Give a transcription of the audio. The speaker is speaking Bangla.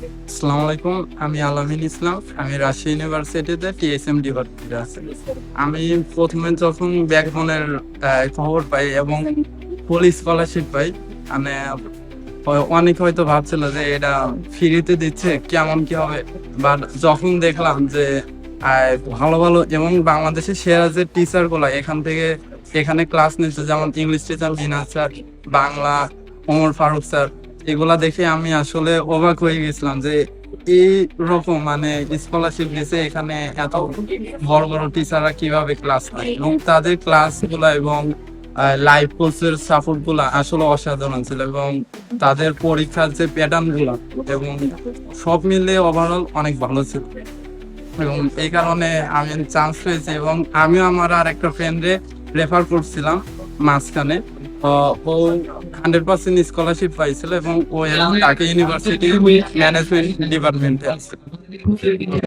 আসসালামু আলাইকুম, আমি আলামিন ইসলাম, আমি রাজশাহী ইউনিভার্সিটিতে টিএসএম ডিপার্টমেন্টে আছি। আমি প্রথমে যখন ব্যাকবনের খবর পাই এবং ফুল স্কলারশিপ পাই মানে অনেক হয়তো ভাবছিল যে এটা ফ্রিতে দিচ্ছে, কেমন কি হবে? বাট যখন দেখলাম যে ভালো ভালো এবং বাংলাদেশের সেরা যে টিচারগুলা, এখান থেকে এখানে ক্লাস নিচ্ছে, যেমন English teacher Minaj sir Bangla, Omar Faruk sir এগুলা দেখে আমি আসলে অবাক হয়ে গেছিলাম যে এই রকম মানে স্কলারশিপ দিয়েছে এখানে এত বড় বড় টিচাররা কীভাবে ক্লাস নেয়? এবং তাদের ক্লাসগুলা এবং লাইভ কোর্সের সাপোর্টগুলা আসলে অসাধারণ ছিল এবং তাদের পরীক্ষার যে প্যাটার্নগুলা এবং সব মিলে ওভারঅল অনেক ভালো ছিল। এবং এই কারণে আমি চান্স পেয়েছি এবং আমিও আমার আর একটা ফ্রেন্ডে রেফার করছিলাম মাঝখানে। ও হান্ড্রেড পার্সেন্ট স্কলারশিপ পাইছিল এবং ও ঢাকা ইউনিভার্সিটি ম্যানেজমেন্ট ডিপার্টমেন্টে আছে।